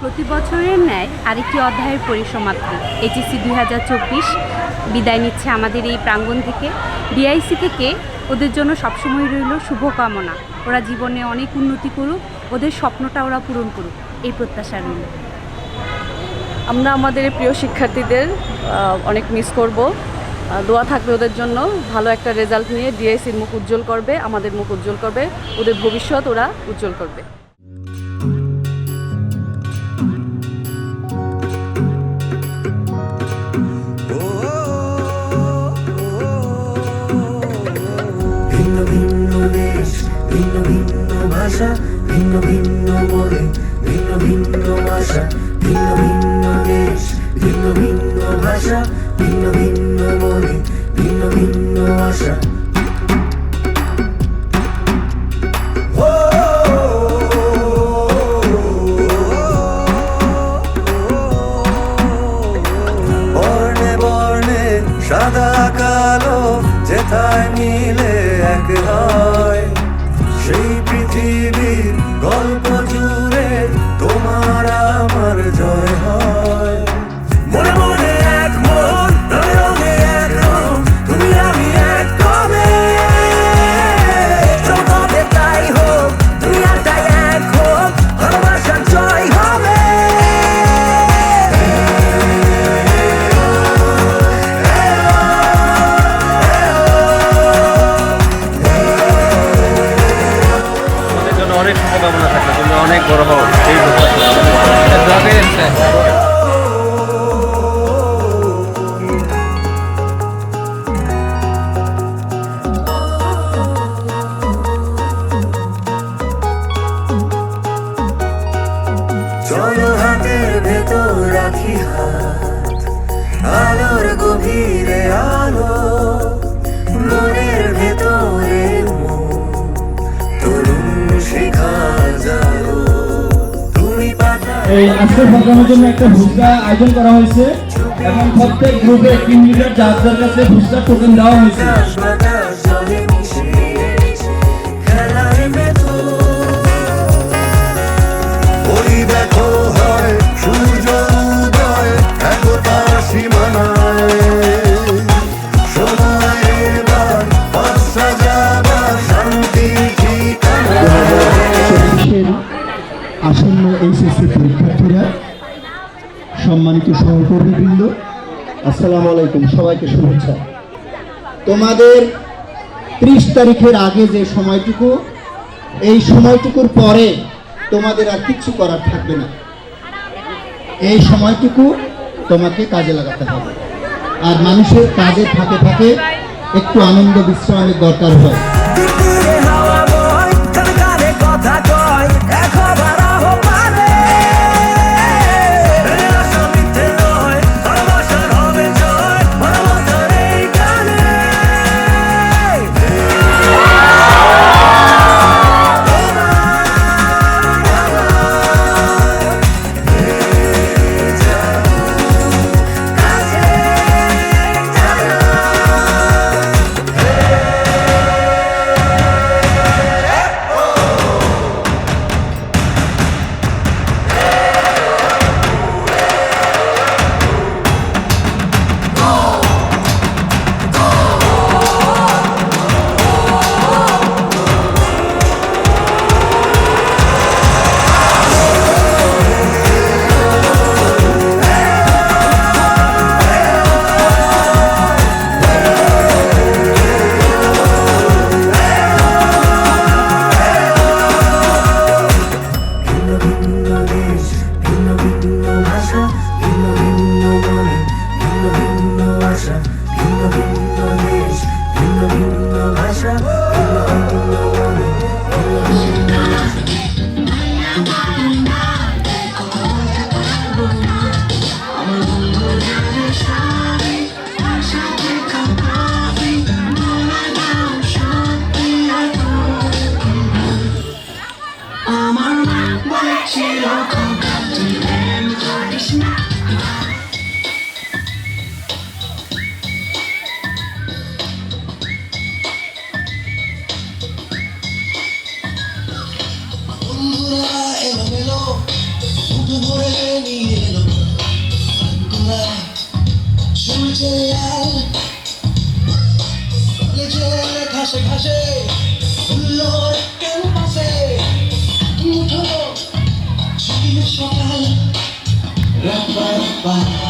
প্রতি বছরের ন্যায় আরেকটি অধ্যায়ের পরিসমাপ্তি। এইচএসসি দুই হাজার চব্বিশ বিদায় নিচ্ছে আমাদের এই প্রাঙ্গণ থেকে। ডিআইসি থেকে ওদের জন্য সবসময় রইল শুভকামনা। ওরা জীবনে অনেক উন্নতি করুক, ওদের স্বপ্নটা ওরা পূরণ করুক, এই প্রত্যাশা রইল। আমরা আমাদের প্রিয় শিক্ষার্থীদের অনেক মিস করব। দোয়া থাকবে ওদের জন্য। ভালো একটা রেজাল্ট নিয়ে ডিআইসির মুখ উজ্জ্বল করবে, আমাদের মুখ উজ্জ্বল করবে। ওদের ভবিষ্যৎ ওরা উজ্জ্বল করবে। ভিন্ন দেশ, ভিন্ন ভিন্ন ভাষা, ভিন্ন ভিন্ন মনে ভিন্ন ভিন্ন ভাষা, ভিন্ন ভিন্ন দেশ, ভিন্ন ভিন্ন ভাষা, ভিন্ন ভিন্ন মনে ভিন্ন ভিন্ন আশা ভেতর রাখি হাত। আলোর গভীরে আলো মনের ভেতরে এই আজকে প্রোগ্রামের জন্য একটা ভুজকা আয়োজন করা হয়েছে। এবং প্রত্যেক গ্রুপে টিম লিডার যার যার কাছে ভুজকা টোকেন দেওয়া হয়েছে। সহকর্মীবৃন্দ, আসসালামু আলাইকুম, সবাইকে শুভেচ্ছা। তোমাদের ত্রিশ তারিখের আগে যে সময়টুকু, এই সময়টুকুর পরে তোমাদের আর কিচ্ছু করার থাকবে না। এই সময়টুকু তোমাকে কাজে লাগাতে হবে। আর মানুষের কাজে ফাঁকে ফাঁকে একটু আনন্দ বিশ্রামের দরকার হয়। Rock by.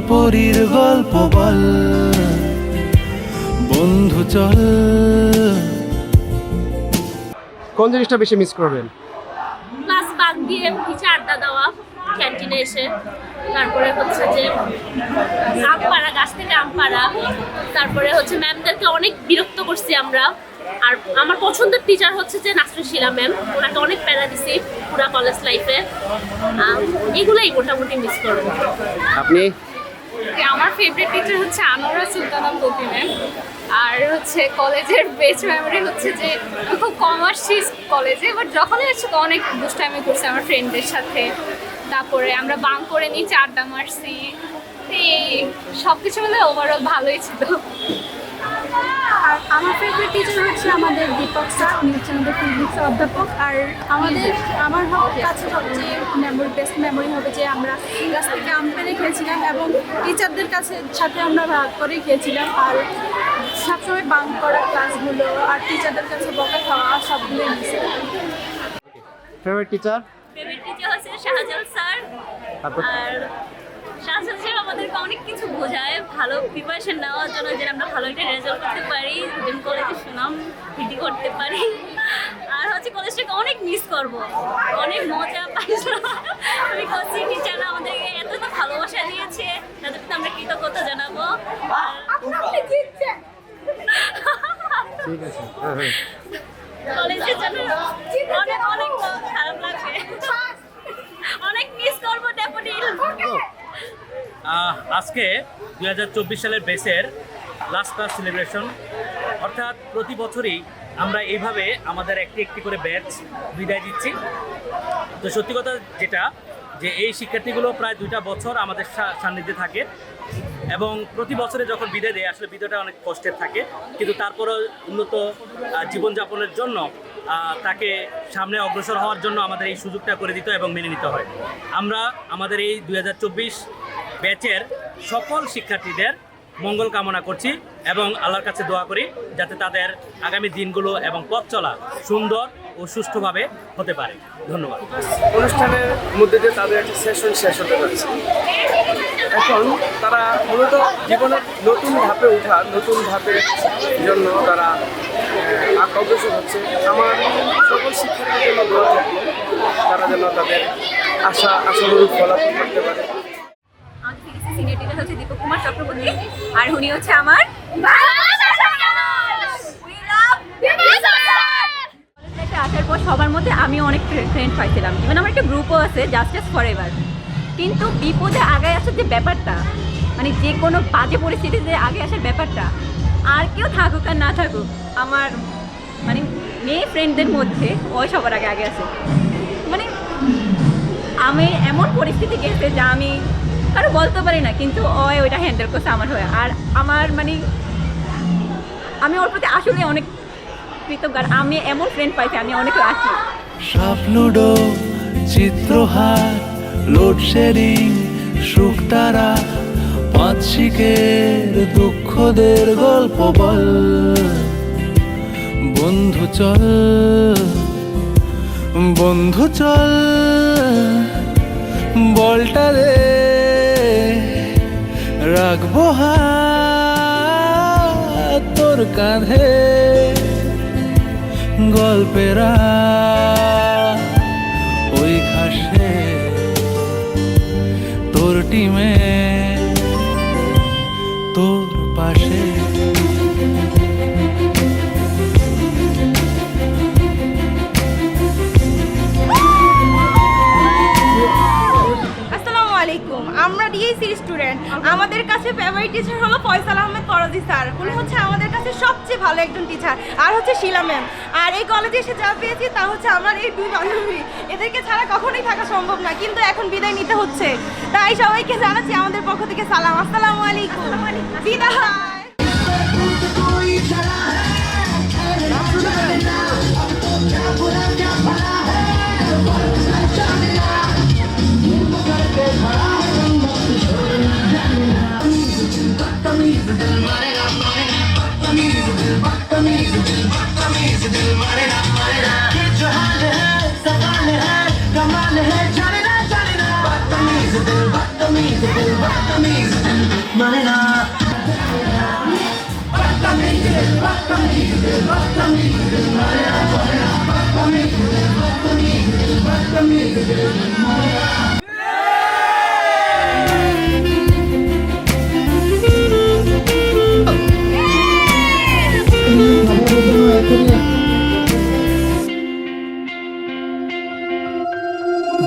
জলপরীর গল্প বল। বন্ধু চল। কোন জিনিসটা বেশি মিস করবেন? ক্লাস বাদ দিয়ে নিচে আড্ডা দেওয়া ক্যান্টিনে এসে। তারপরে হচ্ছে যে আম পাড়া গাছ থেকে আম পাড়া তারপরে হচ্ছে ম্যামদেরকে অনেক বিরক্ত করছি আমরা। আর আমার পছন্দের টিচার হচ্ছে যে নাসরিন শিলা ম্যাম ওনাকে অনেক প্যারা দিছি পুরা কলেজ লাইফে এগুলাই মোটামুটি মিস করব। আপনি? আমার ফেভারিট টিচার হচ্ছে আনোয়ারা সুলতানা কবি ম্যাম আর হচ্ছে কলেজের বেস্ট মেমোরি হচ্ছে যে খুব কম আসছি কলেজে বাট যখনই আসছি অনেক দুষ্টামি করছি আমার ফ্রেন্ডদের সাথে। তারপরে আমরা বাং করে নিচে আড্ডা মারছি। এই সব কিছু মিলে ওভারঅল ভালোই ছিল। আর আমার ফেভারিট টিচার হচ্ছে আমাদের দীপক স্যার। উনি হচ্ছেন আমাদের ফিজিক্স অধ্যাপক। আর আমাদের আমার কাছে সবচেয়ে মেমোরি বেস্ট মেমোরি হবে যে আমরা গাছ থেকে আম পেরে খেয়েছিলাম এবং টিচারদের কাছে সাথে আমরা ভাগ করে খেয়েছিলাম। আর সবসময় বাং করা ক্লাসগুলো আর টিচারদের কাছে বকা খাওয়া সবগুলো ফেভারিট টিচার ফেভারিট টিচার হচ্ছে শাহজাল স্যার। আর শাহজাল স্যার আমাদেরকে অনেক কিছু বোঝায় ভালো প্রিপারেশন নেওয়ার জন্য যেন আমরা ভালো একটা রেজাল্ট করতে পারি যেন কলেজে সুনাম ভিটি করতে পারি। আর হচ্ছে কলেজটাকে অনেক মিস করব। অনেক মজা পাইছিলাম আমি কোচিং টিচাররা আমাদেরকে এত এত ভালোবাসা দিয়েছে তাদের প্রতি আমরা কৃতজ্ঞতা জানাব। ঠিক আছে। হ্যাঁ হ্যাঁ। কলেজের জন্য অনেক অনেক খারাপ লাগছে অনেক মিস করব ড্যাফোডিল আহ, আজকে দু হাজার চব্বিশ সালের বেসের লাস্ট ক্লাস সেলিব্রেশন অর্থাৎ প্রতি বছরই আমরা এইভাবে আমাদের একটি একটি করে ব্যাচ বিদায় দিচ্ছি। তো সত্যি কথা যেটা, যে এই শিক্ষার্থীগুলো প্রায় দুইটা বছর আমাদের সান্নিধ্যে থাকে এবং প্রতি বছরে যখন বিদায় দেয়, আসলে বিদায়টা অনেক কষ্টের থাকে। কিন্তু তারপরও উন্নত জীবনযাপনের জন্য তাকে সামনে অগ্রসর হওয়ার জন্য আমাদের এই সুযোগটা করে দিতে এবং মেনে নিতে হয়। আমরা আমাদের এই দু হাজার চব্বিশ ব্যাচের সকল শিক্ষার্থীদের মঙ্গল কামনা করছি এবং আল্লাহর কাছে দোয়া করি যাতে তাদের আগামী দিনগুলো এবং পথ চলা সুন্দর ও সুষ্ঠুভাবে হতে পারে। ধন্যবাদ। অনুষ্ঠানের মধ্যে দিয়ে তাদের একটা সেশন শেষ হতে যাচ্ছে। এখন তারা মূলত জীবনের নতুন ধাপে ওঠা নতুন ধাপের জন্য তারা অগ্রসর হচ্ছে। আমার সকল শিক্ষার্থীদের জন্য তারা যেন তাদের আশা, আশানুরূপ ফলাফল করতে পারে। সিনিয়র টিচার হচ্ছে দীপক কুমার চক্রবর্তী। আর উনি হচ্ছে আমার আসার পর সবার মধ্যে আমি অনেক ফ্রেন্ড পাইছিলাম। ইভেন আমার একটা গ্রুপও আছে জাস্টিস ফর এভার কিন্তু বিপদে আগে আসার যে ব্যাপারটা মানে যে কোনো বাজে পরিস্থিতিতে আগে আসার ব্যাপারটা, আর কেউ থাকুক আর না থাকুক, আমার মানে মেয়ে ফ্রেন্ডদের মধ্যে ওই সবার আগে আগে আছে মানে আমি এমন পরিস্থিতি গেছে যা আমি কারও বলতে পারি না, কিন্তু ওই ওইটা হ্যান্ডেল করছে আমার হয়ে। আর আমার মানে আমি ওর প্রতি আসলে অনেক কৃতজ্ঞ, আর আমি এমন ফ্রেন্ড পাইছি, আমি অনেক লাকি সাপ লুডো চিত্রহার লোডশেডিং সুখ তারা পাঁচ দুঃখদের গল্প বল। বন্ধু চল বন্ধু চল, বলটা রে। রাখব হা তোর কাঁধে আমাদের কাছে ফেভারিট টিচার হলো ফয়সাল আহমেদ করজি স্যার। উনি হচ্ছে আমাদের কাছে সবচেয়ে ভালো একজন টিচার আর হচ্ছে শিলা ম্যাম আর এই কলেজে এসে যা পেয়েছি তা হচ্ছে আমার এই দুই বান্ধবী। এদেরকে ছাড়া কখনোই থাকা সম্ভব না কিন্তু এখন বিদায় নিতে হচ্ছে। তাই সবাইকে জানাচ্ছি আমাদের পক্ষ থেকে সালাম। আসসালামু আলাইকুম। বিদায়।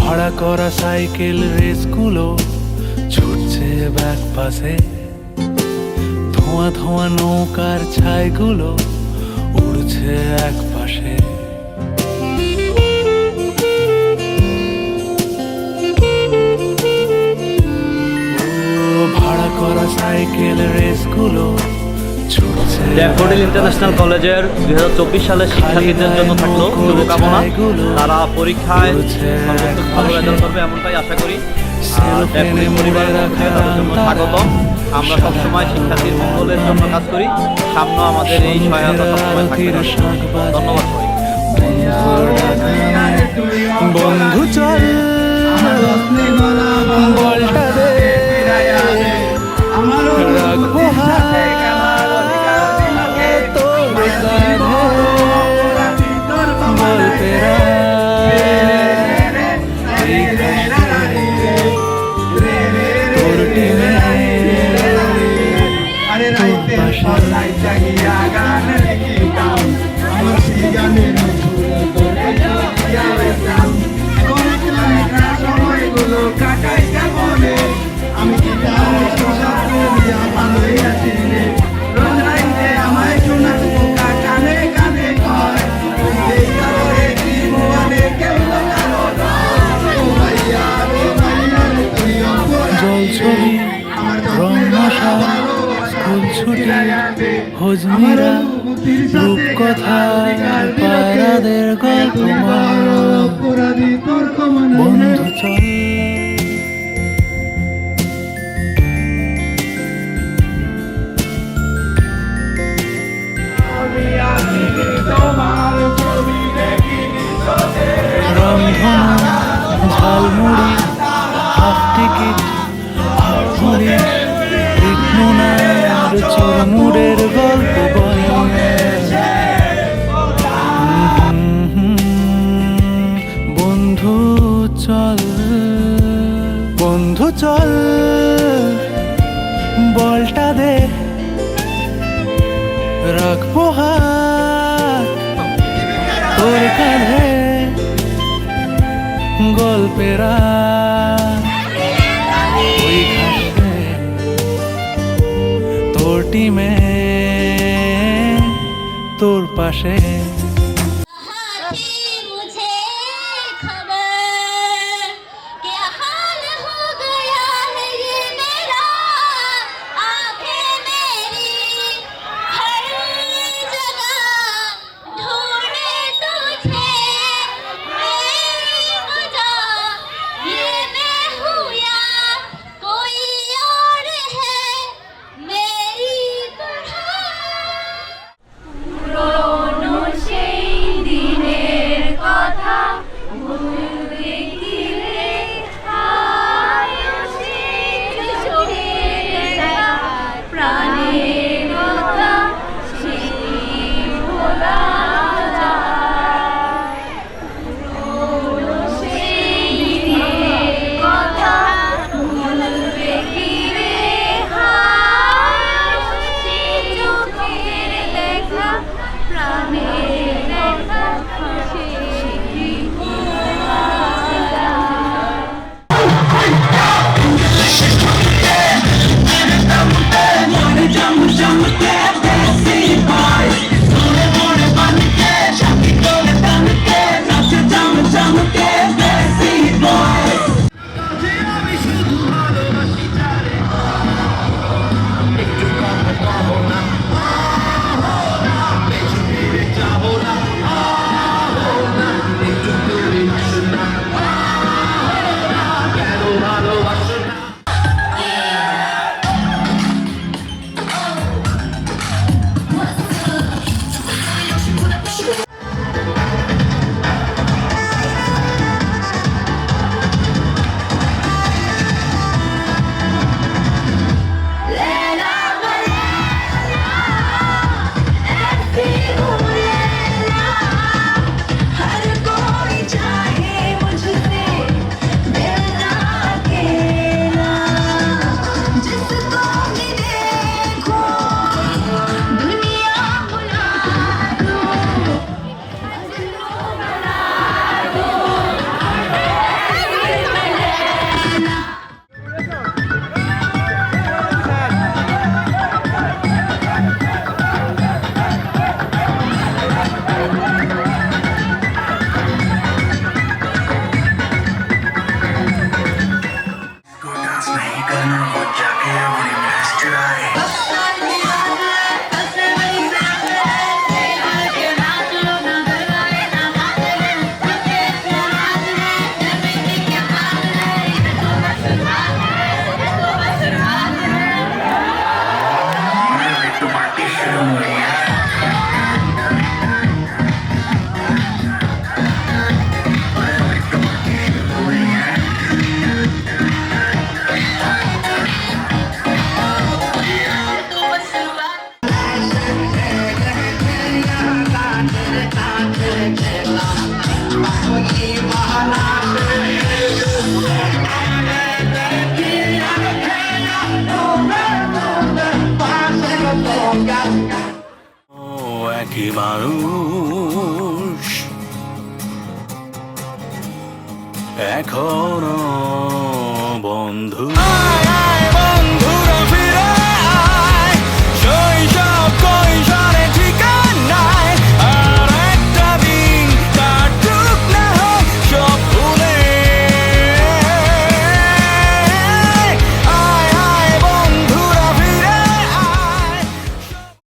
ভাড়া করা সাইকেল রেসগুলো ছুটছে ব্যাক পাশে। ধোঁয়া ধোঁয়া নৌকার ছাইগুলো উড়ছে এক পাশে। ভাড়া করা সাইকেল রেসগুলো ড্যাফোডিল ইন্টারন্যাশনাল কলেজের দুই হাজার চব্বিশ সালে শিক্ষার্থীদের জন্য থাকল শুভকামনা। তারা পরীক্ষায় ভালো রেজাল্ট করবে এমনটাই আশা করি। আমরা সবসময় শিক্ষার্থীর মঙ্গলের জন্য কাজ করি সামনে আমাদের এই সহায়তা ধন্যবাদ You. zijn. But you can't really pass dry. এখনও বন্ধু